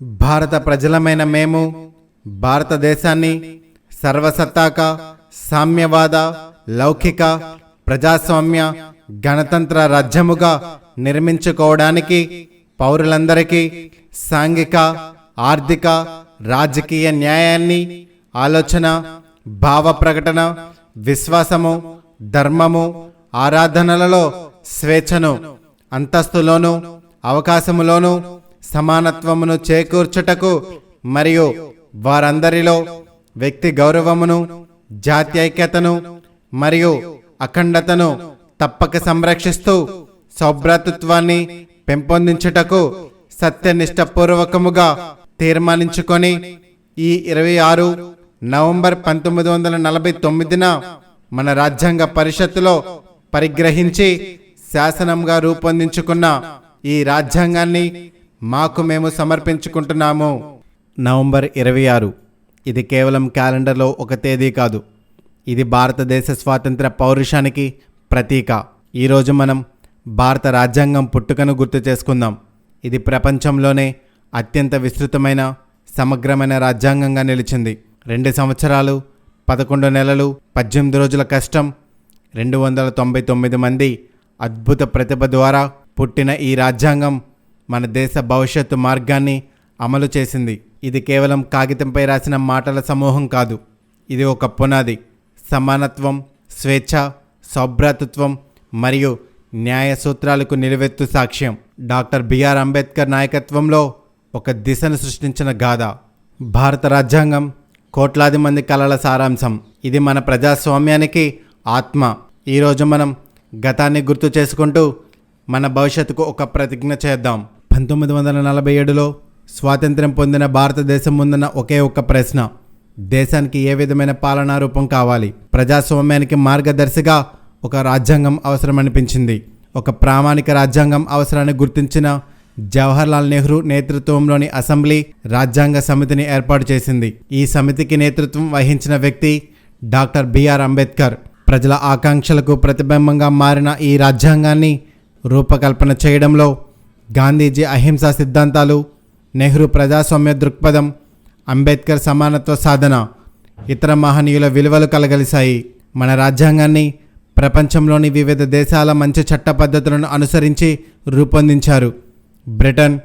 భారత ప్రజలమైన మేము భారతదేశాన్ని సర్వసత్తాక సామ్యవాద లౌకిక ప్రజాస్వామ్య గణతంత్ర రాజ్యముగా నిర్మించుకోవడానికి పౌరులందరికీ సాంఘిక ఆర్థిక రాజకీయ న్యాయాన్ని ఆలోచన భావ ప్రకటన విశ్వాసము ధర్మము ఆరాధనలలో స్వేచ్ఛను అంతస్తులోను అవకాశములోను సమానత్వమును చేకూర్చుటకు మరియు వారందరిలో వ్యక్తి గౌరవమును జాత్యైక్యతను మరియు అఖండతను తప్పక సంరక్షిస్తూ సౌభ్రాతృత్వాన్ని పెంపొందించుటకు సత్యనిష్టపూర్వకముగా తీర్మానించుకొని ఈ ఇరవై ఆరు నవంబర్ పంతొమ్మిది వందల నలభై తొమ్మిదిన మన రాజ్యాంగ పరిషత్తులో పరిగ్రహించి శాసనంగా రూపొందించుకున్న ఈ రాజ్యాంగాన్ని మాకు మేము సమర్పించుకుంటున్నాము. నవంబర్ ఇరవై ఆరు. ఇది కేవలం క్యాలెండర్లో ఒక తేదీ కాదు. ఇది భారతదేశ స్వాతంత్ర పౌరుషానికి ప్రతీక. ఈరోజు మనం భారత రాజ్యాంగం పుట్టుకను గుర్తు చేసుకుందాం. ఇది ప్రపంచంలోనే అత్యంత విస్తృతమైన సమగ్రమైన రాజ్యాంగంగా నిలిచింది. రెండు సంవత్సరాలు పదకొండు నెలలు పద్దెనిమిది రోజుల కష్టం రెండు వందల తొంభై తొమ్మిది మంది అద్భుత ప్రతిభ ద్వారా పుట్టిన ఈ రాజ్యాంగం మన దేశ భవిష్యత్తు మార్గాన్ని అమలు చేసింది. ఇది కేవలం కాగితంపై రాసిన మాటల సమూహం కాదు. ఇది ఒక పునాది. సమానత్వం స్వేచ్ఛ సౌభ్రాతృత్వం మరియు న్యాయ సూత్రాలకు నిలువెత్తు సాక్ష్యం. డాక్టర్ బిఆర్ అంబేద్కర్ నాయకత్వంలో ఒక దిశను సృష్టించిన గాథ. భారత రాజ్యాంగం కోట్లాది మంది కళల సారాంశం. ఇది మన ప్రజాస్వామ్యానికి ఆత్మ. ఈరోజు మనం గతాన్ని గుర్తు చేసుకుంటూ మన భవిష్యత్తుకు ఒక ప్రతిజ్ఞ చేద్దాం. పంతొమ్మిది వందల నలభై ఏడులో స్వాతంత్ర్యం పొందిన భారతదేశం ముందున్న ఒకే ఒక్క ప్రశ్న. దేశానికి ఏ విధమైన పాలనా రూపం కావాలి? ప్రజాస్వామ్యానికి మార్గదర్శిగా ఒక రాజ్యాంగం అవసరమనిపించింది. ఒక ప్రామాణిక రాజ్యాంగం అవసరాన్ని గుర్తించిన జవహర్లాల్ నెహ్రూ నేతృత్వంలోని అసెంబ్లీ రాజ్యాంగ సమితిని ఏర్పాటు చేసింది. ఈ సమితికి నేతృత్వం వహించిన వ్యక్తి డాక్టర్ బిఆర్ అంబేద్కర్. ప్రజల ఆకాంక్షలకు ప్రతిబింబంగా మారిన ఈ రాజ్యాంగాన్ని రూపకల్పన చేయడంలో గాంధీజీ అహింసా సిద్ధాంతాలు నెహ్రూ ప్రజాస్వామ్య దృక్పథం అంబేద్కర్ సమానత్వ సాధన ఇతర మహనీయుల విలువలు కలగలిశాయి. మన రాజ్యాంగాన్ని ప్రపంచంలోని వివిధ దేశాల మంచి చట్ట పద్ధతులను అనుసరించి రూపొందించారు. బ్రిటన్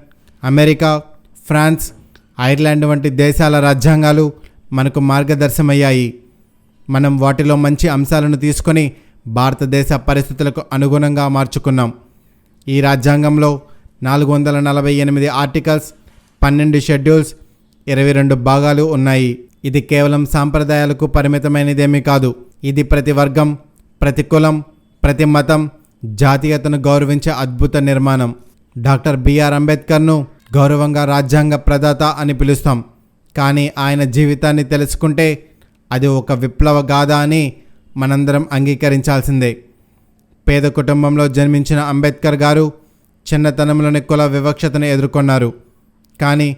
అమెరికా ఫ్రాన్స్ ఐర్లాండ్ వంటి దేశాల రాజ్యాంగాలు మనకు మార్గదర్శమయ్యాయి. మనం వాటిలో మంచి అంశాలను తీసుకొని భారతదేశ పరిస్థితులకు అనుగుణంగా మార్చుకున్నాం. ఈ రాజ్యాంగంలో నాలుగు వందల నలభై ఎనిమిది ఆర్టికల్స్ పన్నెండు షెడ్యూల్స్ ఇరవై రెండు భాగాలు ఉన్నాయి. ఇది కేవలం సాంప్రదాయాలకు పరిమితమైనదేమీ కాదు. ఇది ప్రతి వర్గం ప్రతి కులం ప్రతి మతం జాతీయతను గౌరవించే అద్భుత నిర్మాణం. డాక్టర్ బిఆర్ అంబేద్కర్ను గౌరవంగా రాజ్యాంగ ప్రదాత అని పిలుస్తాం. కానీ ఆయన జీవితాన్ని తెలుసుకుంటే అది ఒక విప్లవ గాథ అని మనందరం అంగీకరించాల్సిందే. పేద కుటుంబంలో జన్మించిన అంబేద్కర్ గారు చిన్నతనంలోని కుల వివక్షతను ఎదుర్కొన్నారు. కానీ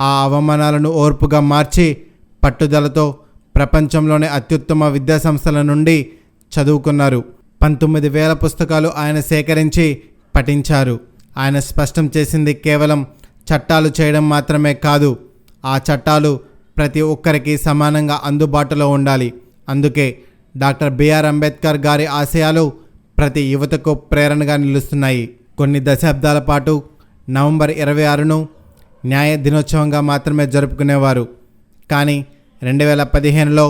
ఆ అవమానాలను ఓర్పుగా మార్చి పట్టుదలతో ప్రపంచంలోని అత్యుత్తమ విద్యాసంస్థల నుండి చదువుకున్నారు. పంతొమ్మిది వేల పుస్తకాలు ఆయన సేకరించి పఠించారు. ఆయన స్పష్టం చేసింది కేవలం చట్టాలు చేయడం మాత్రమే కాదు ఆ చట్టాలు ప్రతి ఒక్కరికి సమానంగా అందుబాటులో ఉండాలి. అందుకే డాక్టర్ బిఆర్ అంబేద్కర్ గారి ఆశయాలు ప్రతి యువతకు ప్రేరణగా నిలుస్తున్నాయి. కొన్ని దశాబ్దాల పాటు నవంబర్ ఇరవై ఆరును న్యాయ దినోత్సవంగా మాత్రమే జరుపుకునేవారు. కానీ రెండు వేల పదిహేనులో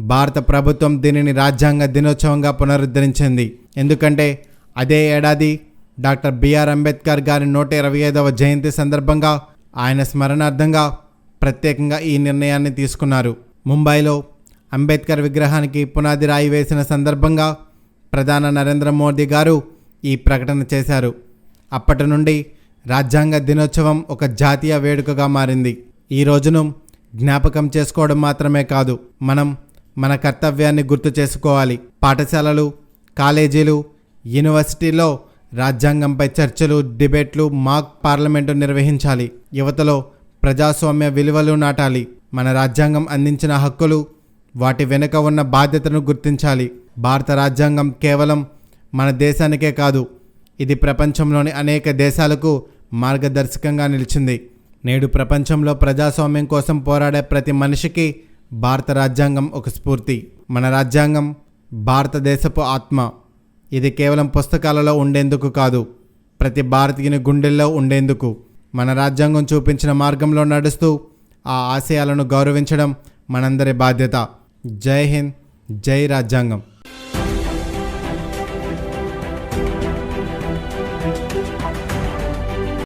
భారత ప్రభుత్వం దీనిని రాజ్యాంగ దినోత్సవంగా పునరుద్ధరించింది. ఎందుకంటే అదే ఏడాది డాక్టర్ బిఆర్ అంబేద్కర్ గారి నూట ఇరవై ఐదవ జయంతి సందర్భంగా ఆయన స్మరణార్థంగా ప్రత్యేకంగా ఈ నిర్ణయాన్ని తీసుకున్నారు. ముంబైలో అంబేద్కర్ విగ్రహానికి పునాది రాయి వేసిన సందర్భంగా ప్రధాన నరేంద్ర మోదీ గారు ఈ ప్రకటన చేశారు. అప్పటి నుండి రాజ్యాంగ దినోత్సవం ఒక జాతీయ వేడుకగా మారింది. ఈ రోజును జ్ఞాపకం చేసుకోవడం మాత్రమే కాదు మనం మన కర్తవ్యాన్ని గుర్తు చేసుకోవాలి. పాఠశాలలు కాలేజీలు యూనివర్సిటీలో రాజ్యాంగంపై చర్చలు డిబేట్లు మాక్ పార్లమెంటు నిర్వహించాలి. యువతలో ప్రజాస్వామ్య విలువలు నాటాలి. మన రాజ్యాంగం అందించిన హక్కులు వాటి వెనుక ఉన్న బాధ్యతను గుర్తించాలి. భారత రాజ్యాంగం కేవలం మన దేశానికే కాదు ఇది ప్రపంచంలోని అనేక దేశాలకు మార్గదర్శకంగా నిలిచింది. నేడు ప్రపంచంలో ప్రజాస్వామ్యం కోసం పోరాడే ప్రతి మనిషికి భారత రాజ్యాంగం ఒక స్ఫూర్తి. మన రాజ్యాంగం భారతదేశపు ఆత్మ. ఇది కేవలం పుస్తకాలలో ఉండేందుకు కాదు ప్రతి భారతీయుని గుండెల్లో ఉండేందుకు. మన రాజ్యాంగం చూపించిన మార్గంలో నడుస్తూ ఆ ఆశయాలను గౌరవించడం మనందరి బాధ్యత. జై హింద్ జై రాజ్యాంగం.